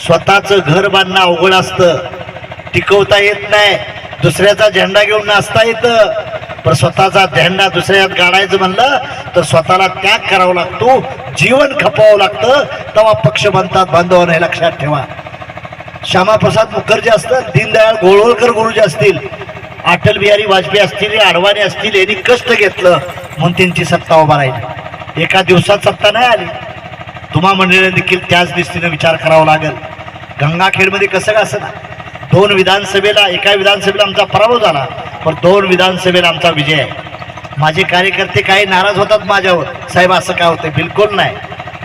स्वतःचं घर बांधणं अवघड असतं. टिकवता येत नाही. दुसऱ्याचा झेंडा घेऊन नाचता येतं. पण स्वतःचा झेंडा दुसऱ्यात गाडायचं म्हणलं तर स्वतःला त्याग करावा लागतो. जीवन खपवावं लागतं. तेव्हा पक्ष बनतात. बांधवांना हे लक्षात ठेवा. श्यामाप्रसाद मुखर्जी असतात. दीनदयाळ गोळवळकर गुरुजी असतील. अटल बिहारी वाजपेयी असतील अडवाणी असतील यांनी कष्ट घेतलं म्हणून त्यांची सत्ता उभा राहिली. एका दिवसात सत्ता नाही आली. तुम्हा मंडळीने देखील त्याच दृष्टीने विचार करावा लागेल. गंगाखेडमध्ये कसं का असं दोन विधानसभेला एका विधानसभेला आमचा पराभव झाला पण दोन विधानसभेला आमचा विजय आहे. माझे कार्यकर्ते काही नाराज होतात माझ्यावर. साहेब असं काय होतं बिलकुल नाही.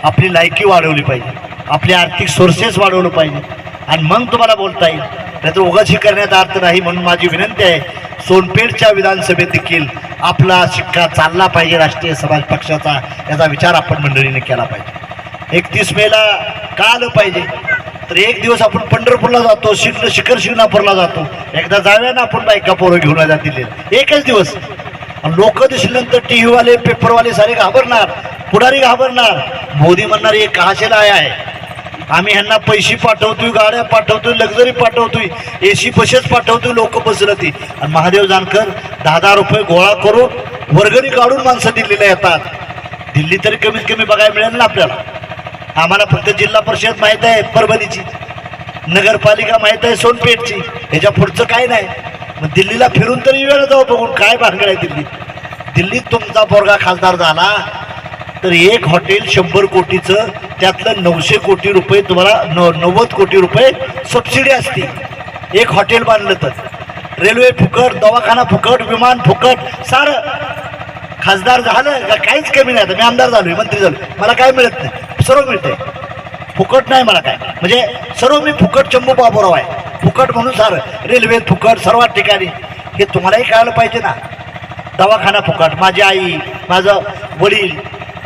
आपली लायकी वाढवली पाहिजे. आपले आर्थिक सोर्सेस वाढवलं पाहिजे. आणि मग तुम्हाला बोलता येईल. त्याचं उगाशी करण्याचा अर्थ नाही म्हणून माझी विनंती आहे सोनपेठच्या विधानसभेत देखील आपला शिक्का चालला पाहिजे राष्ट्रीय समाज पक्षाचा याचा विचार आपण मंडळीने केला पाहिजे. एकतीस मेला का आलं पाहिजे? तर एक दिवस आपण पंढरपूरला जातो शिखर शिखर शिंगणापूरला जातो. एकदा जाऊया ना आपण बायका पोरं घेऊन जातील एकच दिवस. लोक दिसल्यानंतर टी व्हीवाले पेपरवाले सारे घाबरणार पुढारी घाबरणार. मोदी म्हणणार हे कहाशेला आया आहे. आम्ही ह्यांना पैसे पाठवतोय गाड्या पाठवतोय लक्झरी पाठवतोय एसी बसेस पाठवतोय लोक बसलती आणि महादेव जानकर दहा दहा रुपये गोळा करून वर्गणी काढून माणसं दिल्लीला येतात. दिल्ली तरी कमीत कमी बघायला मिळेल ना आपल्याला. आम्हाला फक्त जिल्हा परिषद माहीत आहे परभणीची. नगरपालिका माहीत आहे सोनपेठची. ह्याच्या पुढचं काय नाही. मग दिल्लीला फिरून तरी वेळ जाऊ बघून काय भानगड आहे दिल्लीत. दिल्लीत तुमचा पोरगा खासदार झाला तर एक हॉटेल शंभर कोटीचं त्यातलं नऊशे कोटी रुपये तुम्हाला न नव्वद कोटी रुपये सबसिडी असते. एक हॉटेल बांधलं तर. रेल्वे फुकट दवाखाना फुकट विमान फुकट सारं. खासदार झालं काहीच कमी नाही आता. मी आमदार झालो मंत्री झालो मला काय मिळत नाही. सर्व मिळते फुकट नाही मला काय. म्हणजे सर्व मी फुकट चंबू बाबूराव आहे. फुकट म्हणून सर रेल्वे फुकट सर्वात ठिकाणी. हे तुम्हालाही कळायला पाहिजे ना. दवाखाना फुकट. माझी आई माझं वडील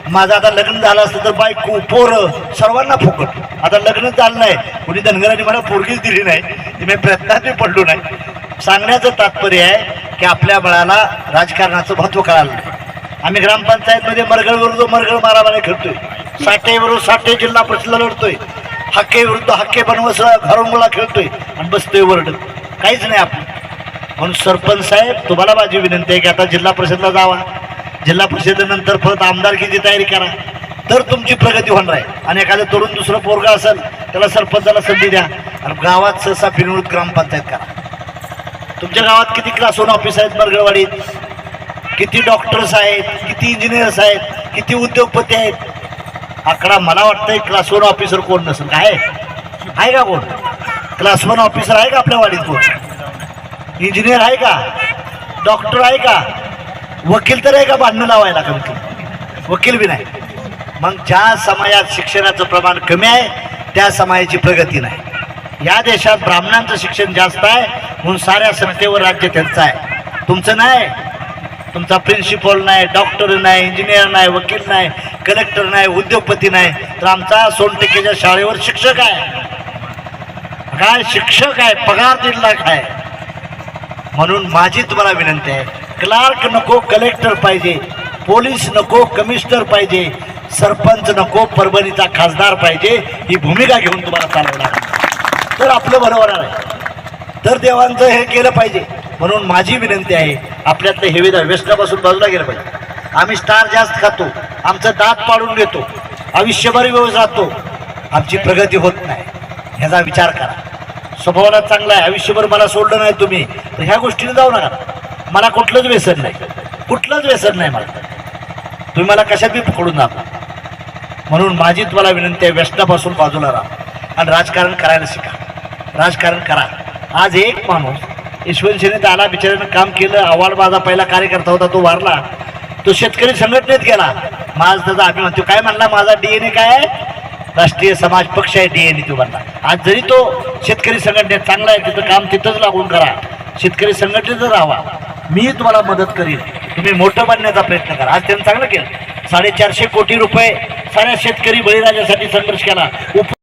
माझं आता लग्न झालं असतं तर बायको पोरं सर्वांना फुकट. आता लग्न झालं नाही. कुणी धनगरांनी मला पोरगीच दिली नाही. ती मी प्रयत्नात पडलो नाही. सांगण्याचं तात्पर्य आहे की आपल्या बळाला राजकारणाचं महत्त्व कळालं आम्ही ग्रामपंचायतमध्ये मरगळवर जो मरगळ मारामारी खेळतोय साठे विरुद्ध साठे जिल्हा परिषदला लढतोय. हक्के विरुद्ध हक्के बनवस घरोंगळा खेळतोय. आणि बसतोय वरड. काहीच नाही आपण म्हणून सरपंच साहेब तुम्हाला माझी विनंती आहे की आता जिल्हा परिषदला जावा. जिल्हा परिषदेनंतर परत आमदारकीची तयारी करा. तर तुमची प्रगती होणार आहे. आणि एखादं तरुण दुसरं पोरगा असेल त्याला सरपंचाला संधी द्या. आणि गावात सहसा फिरवून ग्रामपंचायत करा. तुमच्या गावात किती क्लास होऊन ऑफिस आहेत मरगळवाडीत? किती डॉक्टर्स आहेत? किती इंजिनियर्स आहेत? किती उद्योगपती आहेत? आकडा मला वाटतंय क्लास वन ऑफिसर कोण नसेल. आहे आहे का कोण? क्लास वन ऑफिसर आहे का आपल्या वाडीत कोण? इंजिनियर आहे का? डॉक्टर आहे का? वकील तर आहे का भांडणं लावायला कमी? वकील बी नाही. मग ज्या समाजात शिक्षणाचं प्रमाण कमी आहे त्या समाजाची प्रगती नाही. या देशात ब्राह्मणांचं शिक्षण जास्त आहे म्हणून साऱ्या सत्तेवर राज्य त्यांचं आहे. तुमचं नाही. तुमचा प्रिन्सिपल नाही डॉक्टर नाही इंजिनियर नाही वकील नाही. कलेक्टर नाही उद्योगपती नाही तर आमचा सोनटेकेच्या शाळेवर शिक्षक आहे. काय शिक्षक आहे पगार दीड लाख आहे. म्हणून माझी तुम्हाला विनंती आहे क्लार्क नको कलेक्टर पाहिजे पोलीस नको कमिशनर पाहिजे सरपंच नको परभणीचा खासदार पाहिजे ही भूमिका घेऊन तुम्हाला चालवणार तर आपलं बरोबर आहे. तर देवांचं हे केलं पाहिजे. म्हणून माझी विनंती आहे आपल्यातलं हेवेदार व्यसनापासून बाजूला गेलं पाहिजे. आम्ही स्टार जास्त खातो आमचं दात पाडून घेतो आयुष्यभर व्यवस्थ राहतो आमची प्रगती होत नाही. ह्याचा विचार करा. स्वभावाला चांगला आहे आयुष्यभर मला सोडलं नाही तुम्ही तर ह्या गोष्टीने जाऊ नका. मला कुठलंच व्यसन नाही. कुठलंच व्यसन नाही मला. तुम्ही मला कशात बी पकडून जाता म्हणून माझी तुम्हाला विनंती आहे व्यसनापासून बाजूला राहा. आणि राजकारण करायला शिका. राजकारण करा. आज एक माणूस ईश्वर सेनेत आला बिचाऱ्यानं काम केलं आव्हाड माझा पहिला कार्यकर्ता होता तो वारला. तो शेतकरी संघटनेत गेला. माझ त्याचा अभिमान तो काय म्हणला? माझा डीएनए काय आहे? राष्ट्रीय समाज पक्ष आहे डीएनए तो म्हणला. आज जरी तो शेतकरी संघटनेत चांगला आहे तिथं काम तिथंच लागून करा. शेतकरी संघटनेतच राहावा मी तुम्हाला मदत करीन. तुम्ही मोठं बनण्याचा प्रयत्न करा. आज त्यांनी चांगलं केलं. साडेचारशे कोटी रुपये साऱ्या शेतकरी बळीराजासाठी संघर्ष केला. उप